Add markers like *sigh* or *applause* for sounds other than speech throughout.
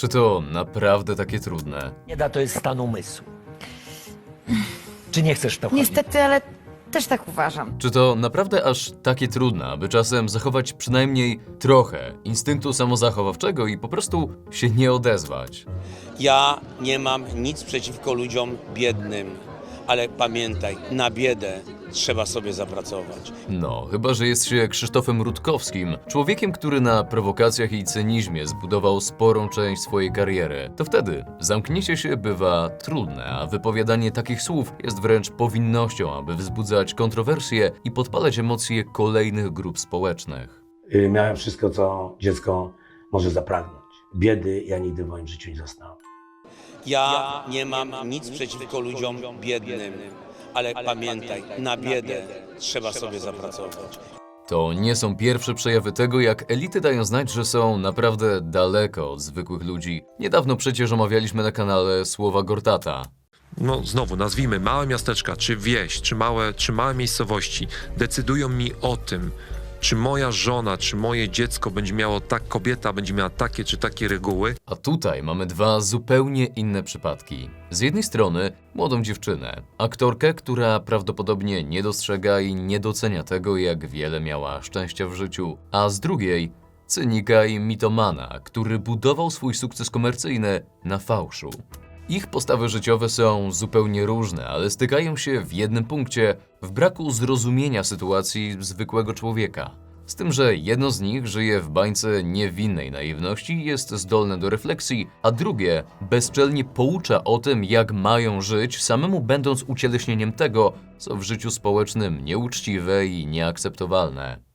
Czy to naprawdę takie trudne? Bieda to jest stan umysłu. Czy nie chcesz w to chodzić? Niestety, ale też tak uważam. Czy to naprawdę aż takie trudne, aby czasem zachować przynajmniej trochę instynktu samozachowawczego i po prostu się nie odezwać? Ja nie mam nic przeciwko ludziom biednym, ale pamiętaj, na biedę trzeba sobie zapracować. No, chyba że jest się Krzysztofem Rutkowskim, człowiekiem, który na prowokacjach i cynizmie zbudował sporą część swojej kariery. To wtedy zamknięcie się bywa trudne, a wypowiadanie takich słów jest wręcz powinnością, aby wzbudzać kontrowersje i podpalać emocje kolejnych grup społecznych. Y, Miałem wszystko, co dziecko może zapragnąć. Biedy ja nigdy w moim życiu nie zaznałem. Ja nie mam nic przeciwko ludziom biednym, ale pamiętaj, na biedę trzeba sobie zapracować. To nie są pierwsze przejawy tego, jak elity dają znać, że są naprawdę daleko od zwykłych ludzi. Niedawno przecież omawialiśmy na kanale słowa Gortata. no znowu nazwijmy małe miasteczka, czy wieś, czy małe, czy małe miejscowości, decydują mi o tym, czy moja żona, czy moje dziecko będzie miało tak, kobieta będzie miała takie czy takie reguły. A tutaj mamy dwa zupełnie inne przypadki. Z jednej strony młodą dziewczynę, aktorkę, która prawdopodobnie nie dostrzega i nie docenia tego, jak wiele miała szczęścia w życiu, a z drugiej cynika i mitomana, który budował swój sukces komercyjny na fałszu. Ich postawy życiowe są zupełnie różne, ale stykają się w jednym punkcie w braku zrozumienia sytuacji zwykłego człowieka. Z tym, że jedno z nich żyje w bańce niewinnej naiwności jest zdolne do refleksji, a drugie bezczelnie poucza o tym, jak mają żyć, samemu będąc ucieleśnieniem tego, co w życiu społecznym nieuczciwe i nieakceptowalne.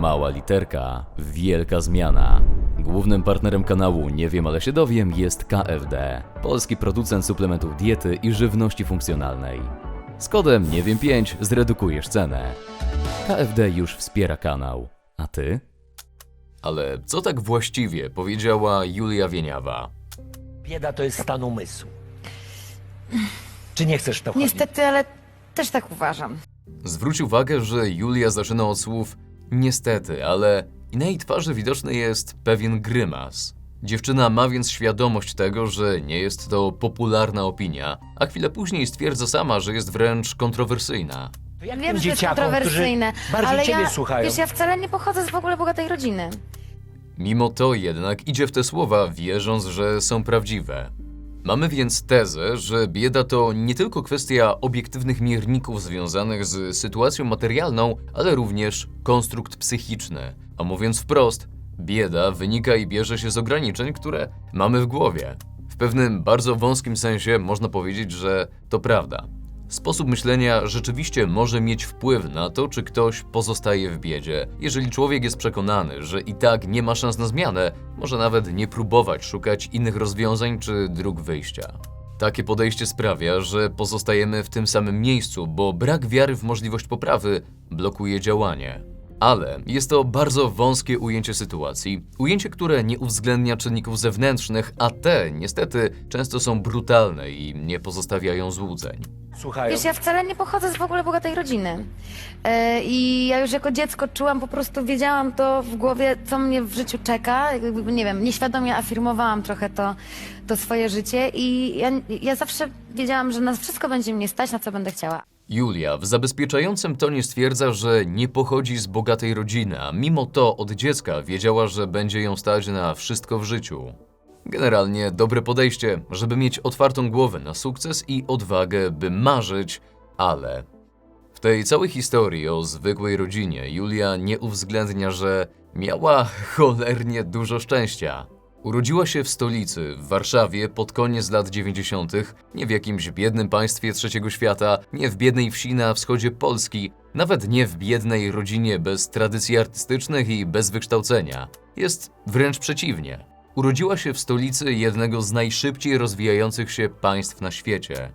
Mała literka, wielka zmiana. Głównym partnerem kanału Nie wiem, ale się dowiem jest KFD, polski producent suplementów diety i żywności funkcjonalnej. Z kodem Nie wiem 5 zredukujesz cenę. KFD już wspiera kanał. A ty? Ale co tak właściwie powiedziała Julia Wieniawa? Bieda to jest stan umysłu. Czy nie chcesz w to chodzić? Niestety, ale też tak uważam. Zwróć uwagę, że Julia zaczyna od słów niestety, ale i na jej twarzy widoczny jest pewien grymas. Dziewczyna ma więc świadomość tego, że nie jest to popularna opinia, a chwilę później stwierdza sama, że jest wręcz kontrowersyjna. Jak Wiem, że to jest dzieciakom, kontrowersyjne, którzy bardziej ale ciebie ja, słuchają? wiesz, ja wcale nie pochodzę z w ogóle bogatej rodziny. Mimo to jednak idzie w te słowa, wierząc, że są prawdziwe. Mamy więc tezę, że bieda to nie tylko kwestia obiektywnych mierników związanych z sytuacją materialną, ale również konstrukt psychiczny. A mówiąc wprost, bieda wynika i bierze się z ograniczeń, które mamy w głowie. W pewnym bardzo wąskim sensie można powiedzieć, że to prawda. Sposób myślenia rzeczywiście może mieć wpływ na to, czy ktoś pozostaje w biedzie. Jeżeli człowiek jest przekonany, że i tak nie ma szans na zmianę, może nawet nie próbować szukać innych rozwiązań czy dróg wyjścia. Takie podejście sprawia, że pozostajemy w tym samym miejscu, bo brak wiary w możliwość poprawy blokuje działanie. Ale jest to bardzo wąskie ujęcie sytuacji, ujęcie, które nie uwzględnia czynników zewnętrznych, a te niestety często są brutalne i nie pozostawiają złudzeń. Słuchają? Wiesz, ja wcale nie pochodzę z w ogóle bogatej rodziny. E, I ja już jako dziecko czułam, po prostu wiedziałam to w głowie, co mnie w życiu czeka. Jakby, nie wiem, nieświadomie afirmowałam trochę to, to swoje życie i ja, ja zawsze wiedziałam, że na wszystko będzie mnie stać, na co będę chciała. Julia w zabezpieczającym tonie stwierdza, że nie pochodzi z bogatej rodziny, a mimo to od dziecka wiedziała, że będzie ją stać na wszystko w życiu. Generalnie dobre podejście, żeby mieć otwartą głowę na sukces i odwagę, by marzyć, ale w tej całej historii o zwykłej rodzinie Julia nie uwzględnia, że miała cholernie dużo szczęścia. Urodziła się w stolicy, w Warszawie, pod koniec lat 90., nie w jakimś biednym państwie trzeciego świata, nie w biednej wsi na wschodzie Polski, nawet nie w biednej rodzinie bez tradycji artystycznych i bez wykształcenia. Jest wręcz przeciwnie. Urodziła się w stolicy jednego z najszybciej rozwijających się państw na świecie.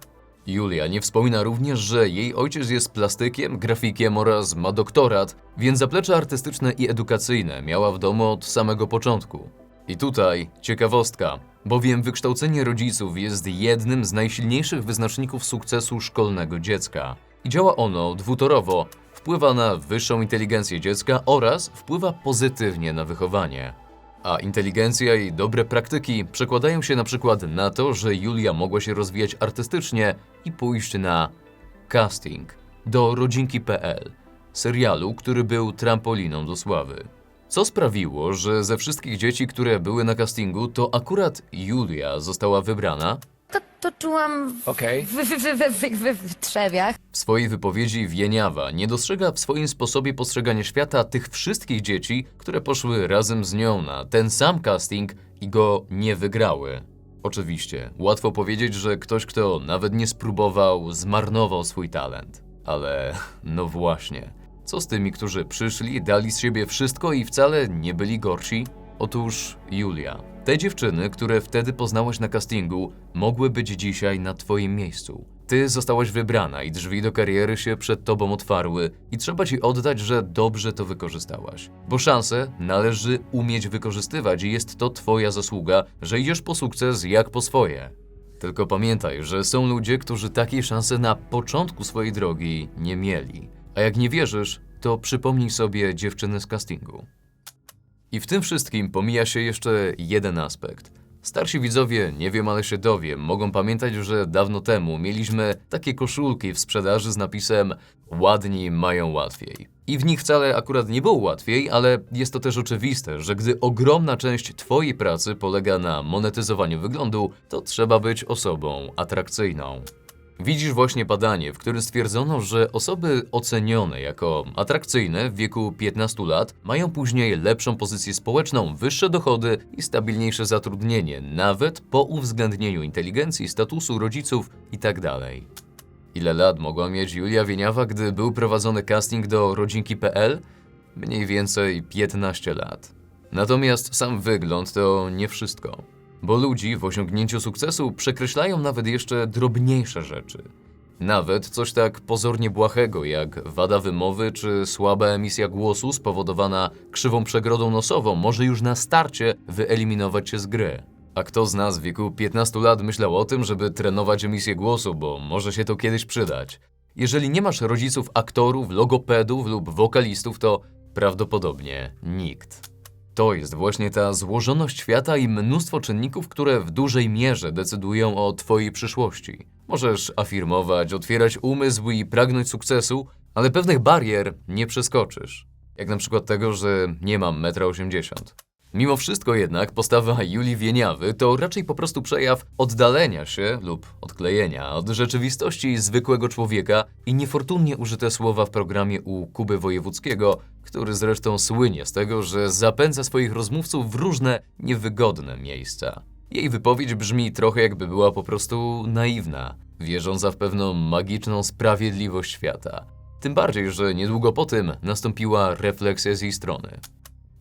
Julia nie wspomina również, że jej ojciec jest plastykiem, grafikiem oraz ma doktorat, więc zaplecze artystyczne i edukacyjne miała w domu od samego początku. I tutaj ciekawostka, bowiem wykształcenie rodziców jest jednym z najsilniejszych wyznaczników sukcesu szkolnego dziecka. I działa ono dwutorowo. Wpływa na wyższą inteligencję dziecka oraz wpływa pozytywnie na wychowanie. A inteligencja i dobre praktyki przekładają się na przykład na to, że Julia mogła się rozwijać artystycznie i pójść na casting do rodzinki.pl, serialu, który był trampoliną do sławy. Co sprawiło, że ze wszystkich dzieci, które były na castingu, to akurat Julia została wybrana? To, to czułam w, Okej. w, w, w, w, w, w trzewiach. W swojej wypowiedzi Wieniawa nie dostrzega w swoim sposobie postrzegania świata tych wszystkich dzieci, które poszły razem z nią na ten sam casting i go nie wygrały. Oczywiście, łatwo powiedzieć, że ktoś, kto nawet nie spróbował, zmarnował swój talent. Ale no właśnie, co z tymi, którzy przyszli, dali z siebie wszystko i wcale nie byli gorsi? Otóż Julia. Te dziewczyny, które wtedy poznałaś na castingu, mogły być dzisiaj na twoim miejscu. Ty zostałaś wybrana i drzwi do kariery się przed tobą otwarły i trzeba ci oddać, że dobrze to wykorzystałaś. Bo szanse należy umieć wykorzystywać i jest to twoja zasługa, że idziesz po sukces jak po swoje. Tylko pamiętaj, że są ludzie, którzy takiej szansy na początku swojej drogi nie mieli. A jak nie wierzysz, to przypomnij sobie dziewczyny z castingu. I w tym wszystkim pomija się jeszcze jeden aspekt. Starsi widzowie, nie wiem, ale się dowiem, mogą pamiętać, że dawno temu mieliśmy takie koszulki w sprzedaży z napisem Ładni mają łatwiej. I w nich wcale akurat nie było łatwiej, ale jest to też oczywiste, że gdy ogromna część Twojej pracy polega na monetyzowaniu wyglądu, to trzeba być osobą atrakcyjną. Widzisz właśnie badanie, w którym stwierdzono, że osoby ocenione jako atrakcyjne w wieku 15 lat mają później lepszą pozycję społeczną, wyższe dochody i stabilniejsze zatrudnienie, nawet po uwzględnieniu inteligencji, statusu rodziców itd. Ile lat mogła mieć Julia Wieniawa, gdy był prowadzony casting do rodzinki.pl? Mniej więcej 15 lat. Natomiast sam wygląd to nie wszystko. Bo ludzi w osiągnięciu sukcesu przekreślają nawet jeszcze drobniejsze rzeczy. Nawet coś tak pozornie błahego jak wada wymowy czy słaba emisja głosu spowodowana krzywą przegrodą nosową może już na starcie wyeliminować cię z gry. A kto z nas w wieku 15 lat myślał o tym, żeby trenować emisję głosu, bo może się to kiedyś przydać? Jeżeli nie masz rodziców aktorów, logopedów lub wokalistów, to prawdopodobnie nikt. To jest właśnie ta złożoność świata i mnóstwo czynników, które w dużej mierze decydują o Twojej przyszłości. Możesz afirmować, otwierać umysł i pragnąć sukcesu, ale pewnych barier nie przeskoczysz. Jak na przykład tego, że nie mam 1,80 m. Mimo wszystko jednak postawa Julii Wieniawy to raczej po prostu przejaw oddalenia się lub odklejenia od rzeczywistości zwykłego człowieka i niefortunnie użyte słowa w programie u Kuby Wojewódzkiego, który zresztą słynie z tego, że zapędza swoich rozmówców w różne niewygodne miejsca. Jej wypowiedź brzmi trochę jakby była po prostu naiwna, wierząca w pewną magiczną sprawiedliwość świata. Tym bardziej, że niedługo po tym nastąpiła refleksja z jej strony.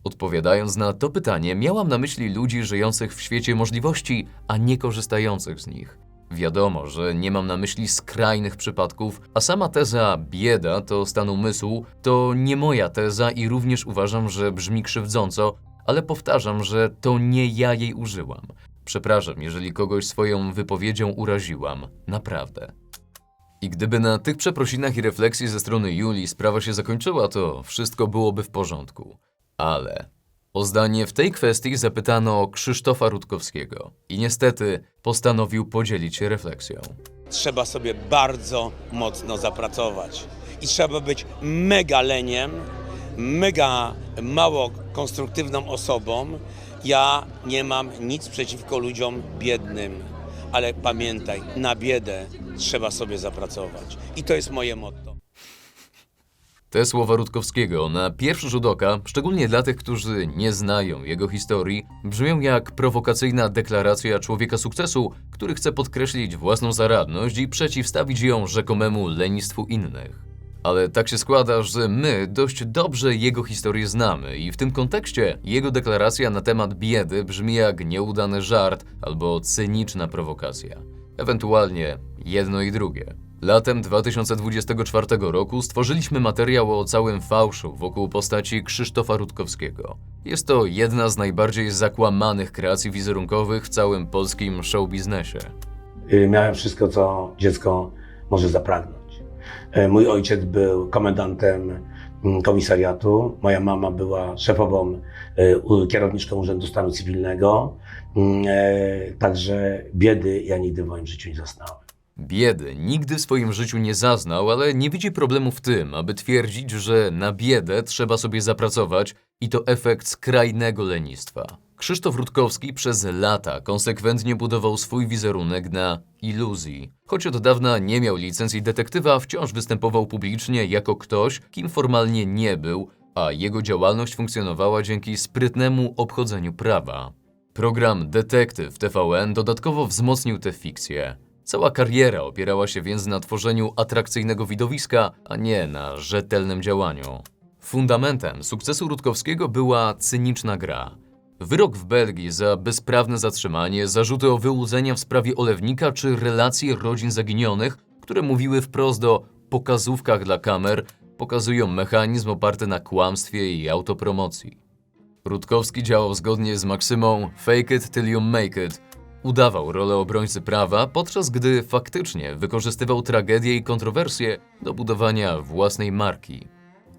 Odpowiadając na to pytanie, miałam na myśli ludzi żyjących w świecie możliwości, a nie korzystających z nich. Wiadomo, że nie mam na myśli skrajnych przypadków, a sama teza bieda to stan umysłu to nie moja teza i również uważam, że brzmi krzywdząco, ale powtarzam, że to nie ja jej użyłam. Przepraszam, jeżeli kogoś swoją wypowiedzią uraziłam. Naprawdę. I gdyby na tych przeprosinach i refleksji ze strony Julii sprawa się zakończyła, to wszystko byłoby w porządku. Ale o zdanie w tej kwestii zapytano Krzysztofa Rutkowskiego i niestety postanowił podzielić się refleksją. Trzeba sobie bardzo mocno zapracować. I trzeba być mega leniem, mega mało konstruktywną osobą. Ja nie mam nic przeciwko ludziom biednym, ale pamiętaj, na biedę trzeba sobie zapracować. I to jest moje motto. Te słowa Rutkowskiego na pierwszy rzut oka, szczególnie dla tych, którzy nie znają jego historii, brzmią jak prowokacyjna deklaracja człowieka sukcesu, który chce podkreślić własną zaradność i przeciwstawić ją rzekomemu lenistwu innych. Ale tak się składa, że my dość dobrze jego historię znamy i w tym kontekście jego deklaracja na temat biedy brzmi jak nieudany żart albo cyniczna prowokacja. Ewentualnie jedno i drugie. Latem 2024 roku stworzyliśmy materiał o całym fałszu wokół postaci Krzysztofa Rutkowskiego. Jest to jedna z najbardziej zakłamanych kreacji wizerunkowych w całym polskim show biznesie. Y, Miałem wszystko, co dziecko może zapragnąć. E, Mój ojciec był komendantem mm, komisariatu, moja mama była szefową, u- kierowniczką Urzędu Stanu Cywilnego. Mm, Także biedy ja nigdy w moim życiu nie zastałem. Biedy nigdy w swoim życiu nie zaznał, ale nie widzi problemu w tym, aby twierdzić, że na biedę trzeba sobie zapracować i to efekt skrajnego lenistwa. Krzysztof Rutkowski przez lata konsekwentnie budował swój wizerunek na iluzji. Choć od dawna nie miał licencji detektywa, wciąż występował publicznie jako ktoś, kim formalnie nie był, a jego działalność funkcjonowała dzięki sprytnemu obchodzeniu prawa. Program Detektyw TVN dodatkowo wzmocnił tę fikcję. Cała kariera opierała się więc na tworzeniu atrakcyjnego widowiska, a nie na rzetelnym działaniu. Fundamentem sukcesu Rutkowskiego była cyniczna gra. Wyrok w Belgii za bezprawne zatrzymanie, zarzuty o wyłudzenia w sprawie olewnika czy relacje rodzin zaginionych, które mówiły wprost o pokazówkach dla kamer, pokazują mechanizm oparty na kłamstwie i autopromocji. Rutkowski działał zgodnie z maksymą fake it till you make it. Udawał rolę obrońcy prawa, podczas gdy faktycznie wykorzystywał tragedię i kontrowersje do budowania własnej marki.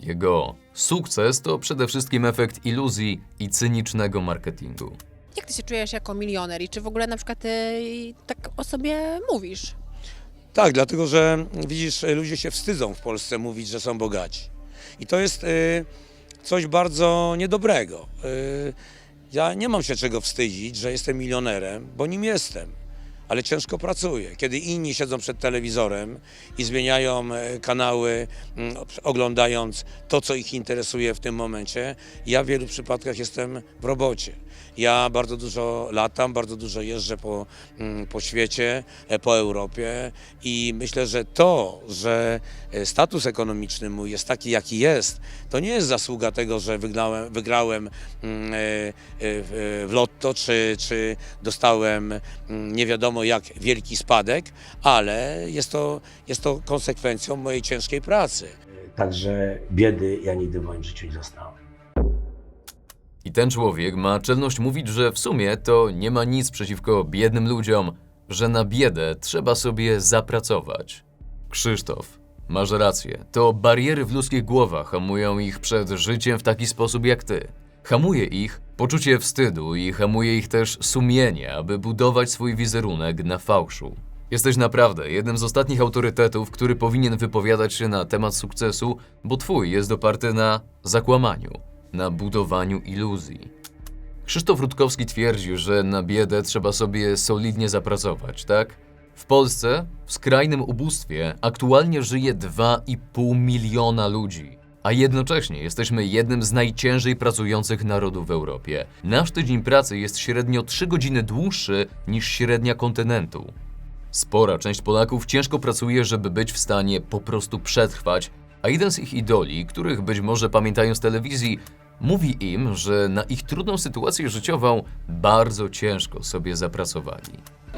Jego sukces to przede wszystkim efekt iluzji i cynicznego marketingu. Jak ty się czujesz jako milioner i czy w ogóle na przykład ty tak o sobie mówisz? Tak, dlatego że widzisz, ludzie się wstydzą w Polsce mówić, że są bogaci. I to jest y, coś bardzo niedobrego. Y, ja nie mam się czego wstydzić, że jestem milionerem, bo nim jestem. Ale ciężko pracuję. Kiedy inni siedzą przed telewizorem i zmieniają e, kanały, mm, oglądając to, co ich interesuje w tym momencie, ja w wielu przypadkach jestem w robocie. Ja bardzo dużo latam, bardzo dużo jeżdżę po, mm, po świecie, e, po Europie i myślę, że to, że e, status ekonomiczny mój jest taki, jaki jest, to nie jest zasługa tego, że wygrałem, wygrałem mm, e, w w lotto, czy, czy dostałem mm, nie wiadomo jak wielki spadek, ale jest to, jest to konsekwencją mojej ciężkiej pracy. Także biedy ja nigdy w moim życiu nie zastałem. I ten człowiek ma czelność mówić, że w sumie to nie ma nic przeciwko biednym ludziom, że na biedę trzeba sobie zapracować. Krzysztof, masz rację, to bariery w ludzkich głowach hamują ich przed życiem w taki sposób jak ty. Hamuje ich poczucie wstydu i hamuje ich też sumienie, aby budować swój wizerunek na fałszu. Jesteś naprawdę jednym z ostatnich autorytetów, który powinien wypowiadać się na temat sukcesu, bo twój jest oparty na zakłamaniu, na budowaniu iluzji. Krzysztof Rutkowski twierdzi, że na biedę trzeba sobie solidnie zapracować, tak? W Polsce, w skrajnym ubóstwie, aktualnie żyje 2,5 miliona ludzi, a jednocześnie jesteśmy jednym z najciężej pracujących narodów w Europie. Nasz tydzień pracy jest średnio 3 godziny dłuższy niż średnia kontynentu. Spora część Polaków ciężko pracuje, żeby być w stanie po prostu przetrwać, a jeden z ich idoli, których być może pamiętają z telewizji, mówi im, że na ich trudną sytuację życiową bardzo ciężko sobie zapracowali.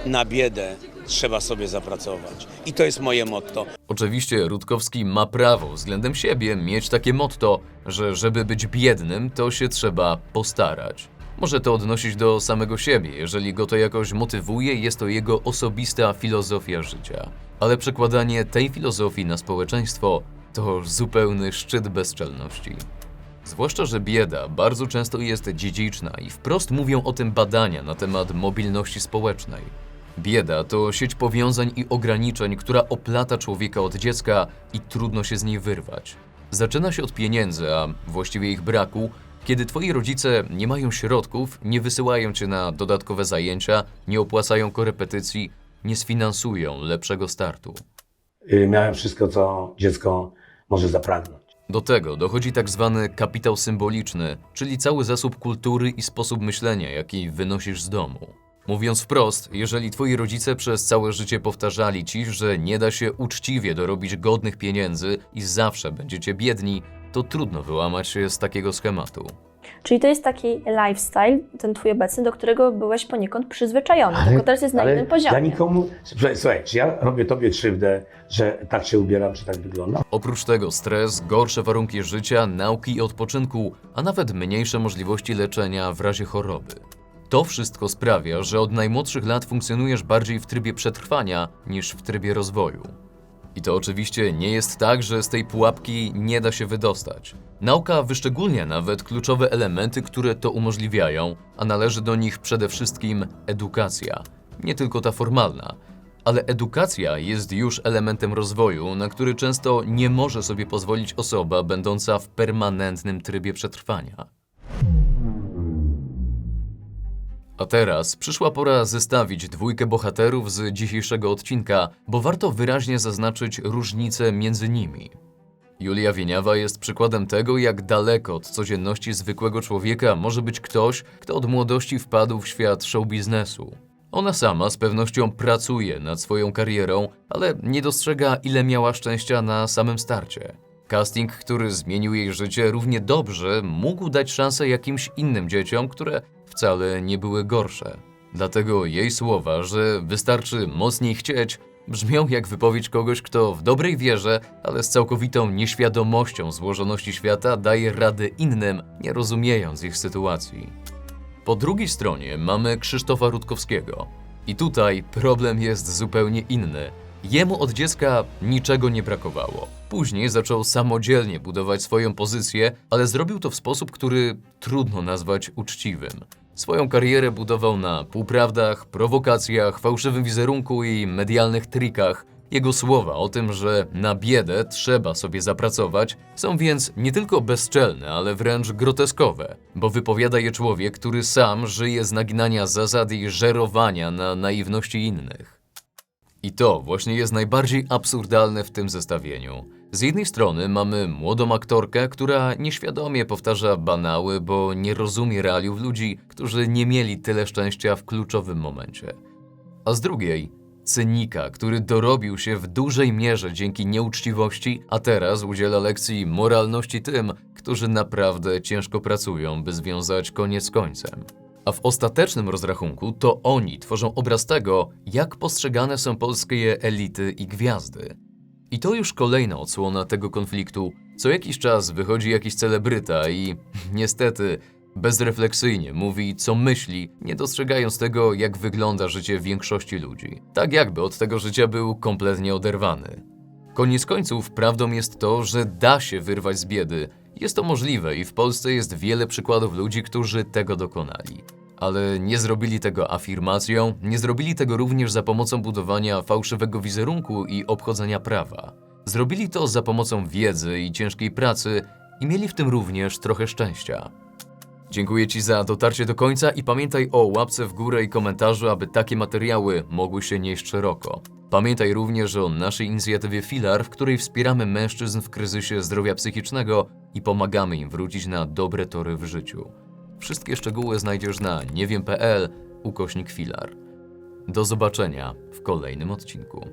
Na biedę trzeba sobie zapracować. I to jest moje motto. Oczywiście Rutkowski ma prawo względem siebie mieć takie motto, że żeby być biednym, to się trzeba postarać. Może to odnosić do samego siebie, jeżeli go to jakoś motywuje, jest to jego osobista filozofia życia. Ale przekładanie tej filozofii na społeczeństwo to zupełny szczyt bezczelności. Zwłaszcza, że bieda bardzo często jest dziedziczna i wprost mówią o tym badania na temat mobilności społecznej. Bieda to sieć powiązań i ograniczeń, która oplata człowieka od dziecka i trudno się z niej wyrwać. Zaczyna się od pieniędzy, a właściwie ich braku, kiedy twoi rodzice nie mają środków, nie wysyłają cię na dodatkowe zajęcia, nie opłacają korepetycji, nie sfinansują lepszego startu. Y, Miałem wszystko, co dziecko może zapragnąć. Do tego dochodzi tak zwany kapitał symboliczny, czyli cały zasób kultury i sposób myślenia, jaki wynosisz z domu. Mówiąc wprost, jeżeli twoi rodzice przez całe życie powtarzali ci, że nie da się uczciwie dorobić godnych pieniędzy i zawsze będziecie biedni, to trudno wyłamać się z takiego schematu. Czyli to jest taki lifestyle, ten twój obecny, do którego byłeś poniekąd przyzwyczajony, tylko teraz jest na ale innym poziomie. Ja nikomu. Słuchaj, słuchaj, czy ja robię tobie krzywdę, że tak się ubieram, czy tak wyglądam? Oprócz tego stres, gorsze warunki życia, nauki i odpoczynku, a nawet mniejsze możliwości leczenia w razie choroby. To wszystko sprawia, że od najmłodszych lat funkcjonujesz bardziej w trybie przetrwania niż w trybie rozwoju. I to oczywiście nie jest tak, że z tej pułapki nie da się wydostać. Nauka wyszczególnia nawet kluczowe elementy, które to umożliwiają, a należy do nich przede wszystkim edukacja. Nie tylko ta formalna, ale edukacja jest już elementem rozwoju, na który często nie może sobie pozwolić osoba będąca w permanentnym trybie przetrwania. A teraz przyszła pora zestawić dwójkę bohaterów z dzisiejszego odcinka, bo warto wyraźnie zaznaczyć różnice między nimi. Julia Wieniawa jest przykładem tego, jak daleko od codzienności zwykłego człowieka może być ktoś, kto od młodości wpadł w świat show biznesu. Ona sama z pewnością pracuje nad swoją karierą, ale nie dostrzega, ile miała szczęścia na samym starcie. Casting, który zmienił jej życie równie dobrze, mógł dać szansę jakimś innym dzieciom, które wcale nie były gorsze. Dlatego jej słowa, że wystarczy mocniej chcieć, brzmią jak wypowiedź kogoś, kto w dobrej wierze, ale z całkowitą nieświadomością złożoności świata daje rady innym, nie rozumiejąc ich sytuacji. Po drugiej stronie mamy Krzysztofa Rutkowskiego. I tutaj problem jest zupełnie inny. Jemu od dziecka niczego nie brakowało. Później zaczął samodzielnie budować swoją pozycję, ale zrobił to w sposób, który trudno nazwać uczciwym. Swoją karierę budował na półprawdach, prowokacjach, fałszywym wizerunku i medialnych trikach. Jego słowa o tym, że na biedę trzeba sobie zapracować, są więc nie tylko bezczelne, ale wręcz groteskowe, bo wypowiada je człowiek, który sam żyje z naginania zasad i żerowania na naiwności innych. I to właśnie jest najbardziej absurdalne w tym zestawieniu. Z jednej strony mamy młodą aktorkę, która nieświadomie powtarza banały, bo nie rozumie realiów ludzi, którzy nie mieli tyle szczęścia w kluczowym momencie. A z drugiej cynika, który dorobił się w dużej mierze dzięki nieuczciwości, a teraz udziela lekcji moralności tym, którzy naprawdę ciężko pracują, by związać koniec z końcem. A w ostatecznym rozrachunku to oni tworzą obraz tego, jak postrzegane są polskie elity i gwiazdy. I to już kolejna odsłona tego konfliktu. Co jakiś czas wychodzi jakiś celebryta i *laughs* niestety bezrefleksyjnie mówi, co myśli, nie dostrzegając tego, jak wygląda życie większości ludzi. Tak jakby od tego życia był kompletnie oderwany. Koniec końców, prawdą jest to, że da się wyrwać z biedy. Jest to możliwe i w Polsce jest wiele przykładów ludzi, którzy tego dokonali. Ale nie zrobili tego afirmacją, nie zrobili tego również za pomocą budowania fałszywego wizerunku i obchodzenia prawa. Zrobili to za pomocą wiedzy i ciężkiej pracy i mieli w tym również trochę szczęścia. Dziękuję Ci za dotarcie do końca i pamiętaj o łapce w górę i komentarzu, aby takie materiały mogły się nieść szeroko. Pamiętaj również o naszej inicjatywie Filar, w której wspieramy mężczyzn w kryzysie zdrowia psychicznego i pomagamy im wrócić na dobre tory w życiu. Wszystkie szczegóły znajdziesz na niewiem.pl ukośnik filar. Do zobaczenia w kolejnym odcinku.